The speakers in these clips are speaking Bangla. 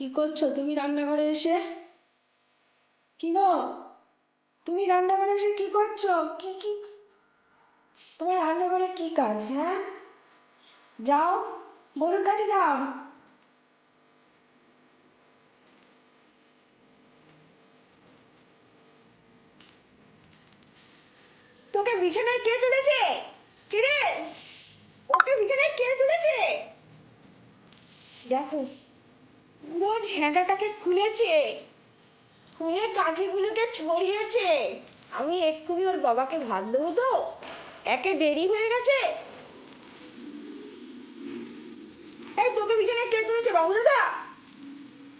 কি করছ? তুমি রান্নাঘরে এসে? কি গো? তুমি রান্নাঘরে এসে কি করছ? কি কি? তোমার রান্নাঘরে কি কাজ হ্যাঁ? যাও, গরুর কাছে যাও। তোকে বিছানায় কে তুলেছে? কে রে? ওকে বিছানায় কে তুলেছে? দেখো। পুরো ঝেঁটাটাকে খুলেছে। খুলে কাঠিগুলোকে ছড়িয়েছে। আমি এক্ষুনি ওর বাবাকে ভাত দেবো তো। একে দেরি হয়ে গেছে। এই, তোকে বিছানায় কে তুলেছে বাবু দাদা?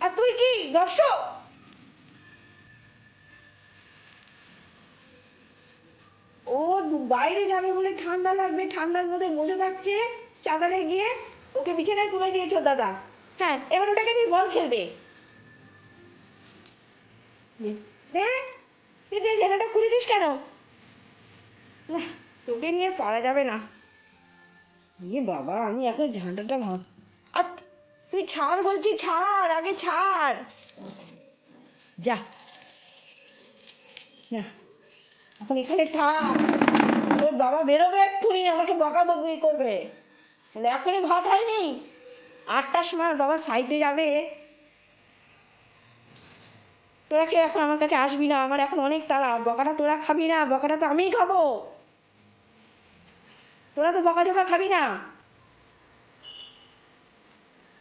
আর তুই কি, দর্শক? ও বাইরে যাবে বলে ঠান্ডা লাগবে, ঠান্ডার মধ্যে বসে থাকছে, চাদরে গিয়ে ওকে বিছানায় তুলে দিয়েছ দাদা। হ্যাঁ এবার ওটাকে নিয়ে বল খেলবে। দে তুই যে জায়গাটা খুলেছিস কেন? না, তোকে নিয়ে পারা যাবে না। ইয়ে বাবা, আমি এখন ঝান্ডাটা ভাঙ আর তুই ছাড় বলছি, ছাড়, আগে ছাড়। যা। যা এখন এখানে থাক। তোর বাবা বেরোবে এক্ষুনি, আমাকে বকাবকি করবে। এখনই ভাত হয়নি। আটটার সময় বাবা সাইতে যাবে। তোরা কি এখন আমার কাছে আসবি না? আমার এখন অনেক তাড়া। বকাটা তোরা খাবি না? বকাটা তো আমিই খাব। তোরা তো বকা ঝোকা খাবি না।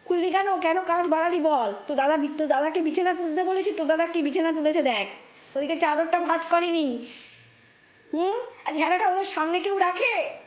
খুলবি কেন? কেন কাজ বাড়ালি বল? তো দাদা তোর দাদাকে বিছানা তুলতে বলেছি, তোর দাদা কি বিছানা তুলেছে দেখ। তোদিকে চাদরটা ভাঁজ করেনি। হুম? আর ঝাড়াটা ওদের সামনে কেউ রাখে?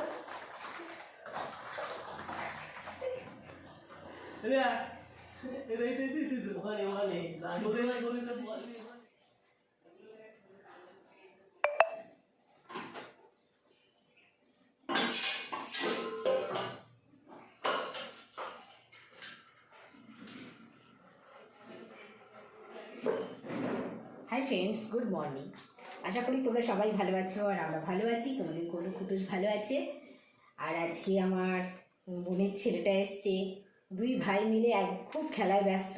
হাই ফ্রেন্ডস গুড মর্নিং আশা করি তোমরা সবাই ভালো আছো আর আমরা ভালো আছি, তোমাদের কোনো কুটুস ভালো আছে। আর আজকে আমার বোনের ছেলেটা এসছে। দুই ভাই মিলে এক খুব খেলায় ব্যস্ত।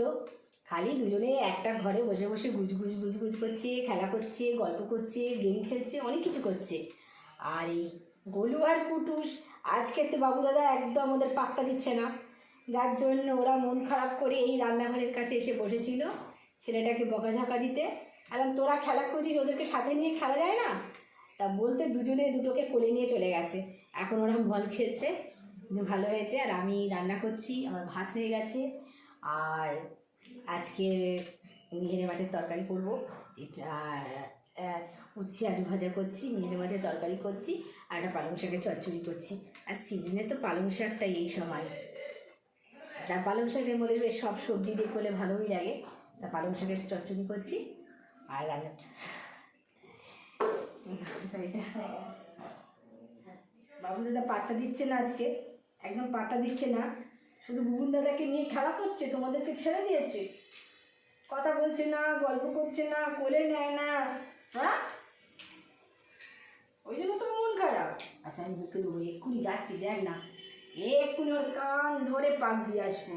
খালি দুজনে একটা ঘরে বসে বসে গুজগুজ গুজগুজ করছে, খেলা করছে, গল্প করছে গেম খেলছে, অনেক কিছু করছে। আর এই গোলু আর কুটুস আজকে তো বাবু দাদা একদম ওদের পাত্তা দিচ্ছে না। যার জন্য ওরা মন খারাপ করে এই রান্নাঘরের কাছে এসে বসেছিল ছেলেটাকে বকাঝাকা দিতে। আলাম তোরা খেলা করছিস, ওদেরকে সাথে নিয়ে খেলা যায় না? তা বলতে দুজনে দুটোকে কোলে নিয়ে চলে গেছে। এখন ওরা বল খেলছে। ভালো হয়েছে, আর আমি রান্না করছি, আমার ভাত হয়ে গেছে, আর আজকে মিহিনে মাছের তরকারি করব উচ্ছে আলু ভাজা করছি মিহিনে মাছের তরকারি করছি, আর একটা পালং শাকের চচ্চড়ি করছি। আর সিজনে তো পালং শাকটা এই সময়। তা পালং শাকের মধ্যে বেশ সব সবজি দিয়ে করলে ভালোই লাগে। তা পালং শাকের চচ্চড়ি করছি, আর রান্নাটা বাবু দাদা পাত্তা দিচ্ছে না আজকে। একদম পাত্তা দিচ্ছে না। শুধু বুবুন দাদাকে নিয়ে খেলা করছে, তোমাদেরকে ছেড়ে দিয়েছে। কথা বলছে না, গল্প করছে না, কোলে নেয় না। হ্যাঁ? ওই জন্য তো মন খারাপ। আচ্ছা আমি বুকে দেবো এক্ষুনি যাচ্ছি, দেখ না। এক্ষুনি ওর কান ধরে পাক দিয়ে আসব।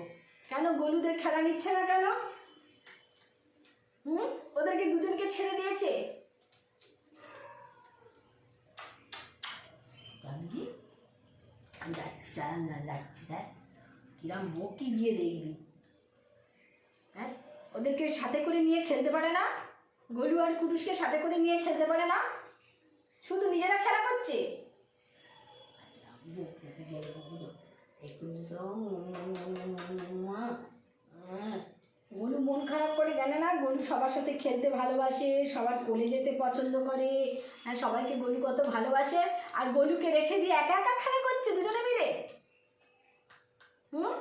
কেন গলুদের খেলা নিচ্ছে না কেন? হুম? ওদেরকে দুজনকে ছেড়ে দিয়েছে? আমি যাচ্ছি দেখ কিরাম বকি গিয়ে দেখবি। হ্যাঁ? ওদেরকে সাথে করে নিয়ে খেলতে পারে না? গলু আর কুটুসকে সাথে করে নিয়ে খেলতে পারে না? শুধু নিজেরা খেলা করছে? আচ্ছা, তো হ্যাঁ, মন খারাপ করে জানে না? গলু সবার সাথে খেলতে ভালোবাসে সবার কোলে যেতে পছন্দ করে। হ্যাঁ সবাইকে গলু কত ভালোবাসে। আর গলুকে রেখে দিয়ে একা একা খেলা করছে দুজনে হুম?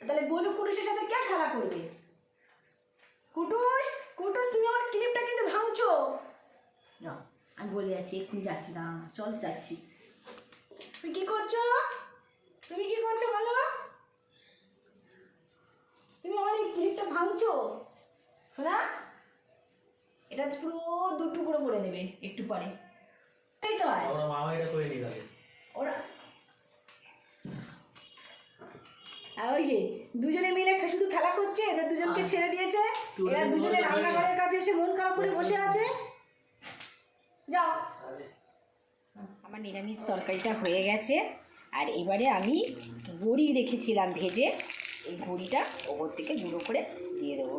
তাহলে গলু কুটুসের সাথে কে খেলা করবে? কুটুস কুটুস তুমি আমার ক্লিপটা কিন্তু ভাঙছো। না আমি বলে যাচ্ছি এক্ষুনি যাচ্ছি না চল যাচ্ছি। তুমি কি করছ? তুমি কি করছ বলো? তুমি আমার এই ক্লিপটা ভাঙছো? না এটা পুরো দু টুকরো করে দেবে একটু পরে। তাই তো ওরা মামা এটা করে নিয়ে গেছে ওরা আর ওই যে দুজনে মিলে শুধু খেলা করছে এদের দুজনকে ছেড়ে দিয়েছে। এরা দুজনে রান্নাঘরের কাছে এসে মন খারাপ করে বসে আছে। যাও। আমার নিরামিষ তরকারিটা হয়ে গেছে। আর এবারে আমি বড়ি রেখেছিলাম ভেজে। এই বড়িটা ওপর থেকে গুঁড়ো করে দিয়ে দেবো।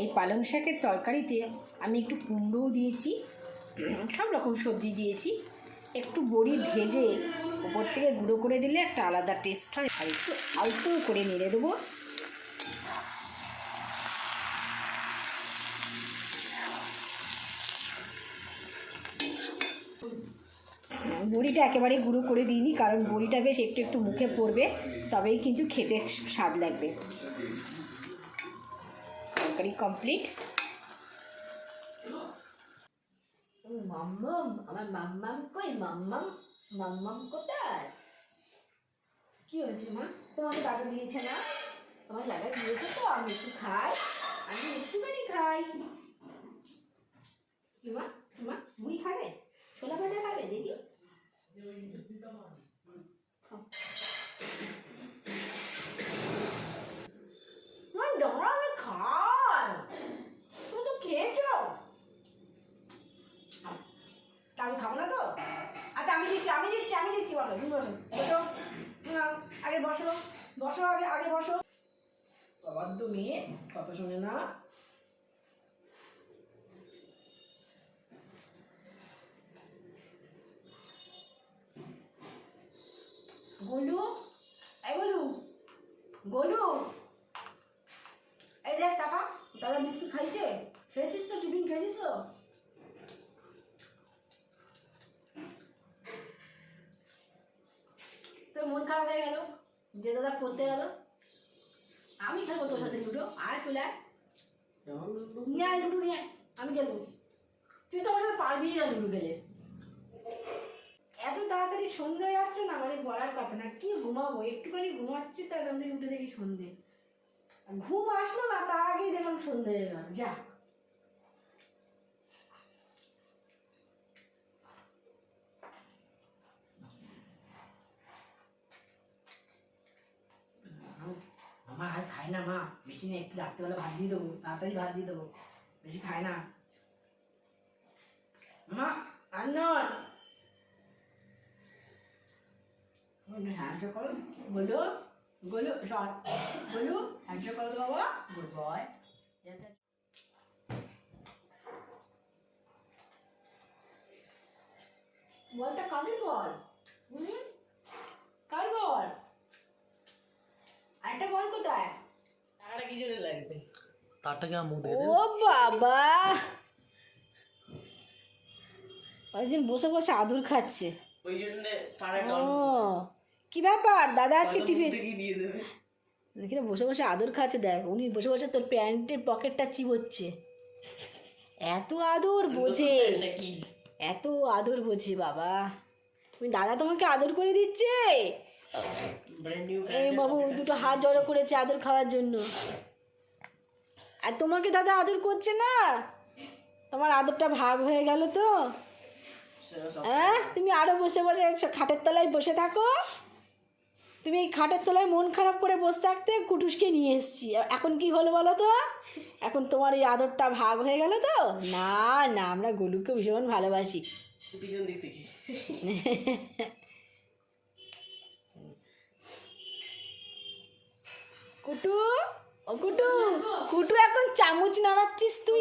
এই পালং শাকের তরকারিতে আমি একটু কুমড়োও দিয়েছি, সব রকম সবজি দিয়েছি। একটু বড়ি ভেজে ওপর থেকে গুঁড়ো করে দিলে একটা আলাদা টেস্ট হয়। আর একটু আলতো করে নেড়ে দেবো। বড়িটা একেবারে গুঁড়ো করে দিইনি, কারণ বড়িটা বেশ একটু একটু মুখে পড়বে, তবেই কিন্তু খেতে স্বাদ লাগবে। তরকারি কমপ্লিট মাম্মাম আমার মাম্মাম কই মাম্মাম মাম্মাম কোথায় কি হয়েছে মা তোমাকে দাদা দিয়েছে না আমার দাদা দিয়েছে তো আমি একটু খাই আমি একটুখানি খাই আগে বসো বসো আগে আগে বসো। বাবার তো মেয়ে কথা শোনে না গোলু, এই গোলু গোলু। এই দেখ টাকা দাদা বিস্কুট খাইছে? খেয়েছিস তো, টিফিন খেয়েছিস তো? তোর মন খারাপ হয়ে গেল? যে দাদা পড়তে গেল আমি খেলব তোর সাথে লুডো আয় আয়। নিয়ে আয় লুডো নিয়ে। আমি খেলব। তুই তো আমার সাথে পারবি না লুডো খেলে। এত তাড়াতাড়ি সন্ধ্যে যাচ্ছে না? মানে বলার কথা না। কি ঘুমাবো? একটুখানি ঘুমাচ্ছি তার মধ্যে উঠে দেখি সন্ধে। ঘুম আসলো না তার আগেই দেখলাম সন্ধে হয়ে গেল। যা। মামা আর খায় না মা। বেশি না একটু রাত্রেবেলা ভাত দিয়ে দেবো, তাড়াতাড়ি ভাত দিয়ে দেবো। বেশি খায় না। মা আর বলটা কাদের বল? হুম কার বল আরেকটা বল কোথায় টাকাটা কি জন্য লাগবে তারটাকে আমার মুখ দেখে ও বাবা অনেকজন বসে বসে আদুর খাচ্ছে ওই জন্য পাড়ায় ও কি ব্যাপার দাদা আজকে টিফিন দিয়ে দেবে দেখি না বসে বসে আদর খাচ্ছে দেখ উনি বসে বসে তোর প্যান্টের পকেটটা চিবোচ্ছে এত আদর বোঝে নাকি এত আদর বোঝে বাবা তুমি দাদা তোমাকে আদর করে দিচ্ছে ব্র্যান্ড নিউ এই বাবু দুটো হাত জড়ো করেছে আদর খাওয়ার জন্য আর তোমাকে দাদা আদর করছে না? তোমার আদরটা ভাগ হয়ে গেল তো? হ্যাঁ? তুমি আরও বসে বসে খাটের তলায় বসে থাকো। তুমি এই খাটের তলায় মন খারাপ করে বসে থাকতে কুটুসকে নিয়ে এসেছি। এখন কি হলো বলো তো? এখন তোমার এই আদরটা ভাগ হয়ে গেল তো? না না আমরা গোলুকে ভীষণ ভালোবাসি। পিছন দিক থেকে। কুটু? কুটু কুটু এখন চামচ নাড়াচ্ছিস তুই?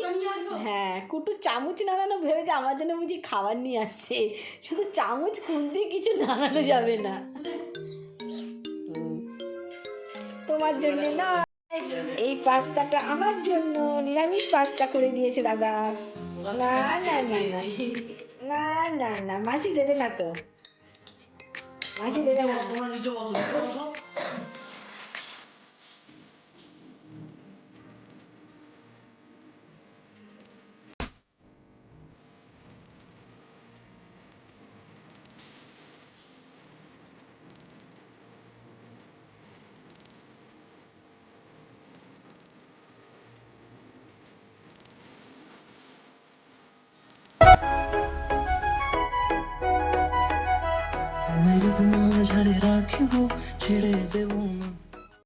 হ্যাঁ কুটু চামচ নাড়ানো ভেবেছে আমার জন্য বুঝি খাবার নিয়ে আসছে। শুধু চামচ খুন্তি কিছু নাড়ানো যাবে না। তোমার জন্য না এই পাস্তাটা আমার জন্য নিরামিষ পাস্তা করে দিয়েছে দাদা। না না না না। না না না মাসি দেবে না তো। মাসি দেবে না। রাখিব ছেড়ে দেব না।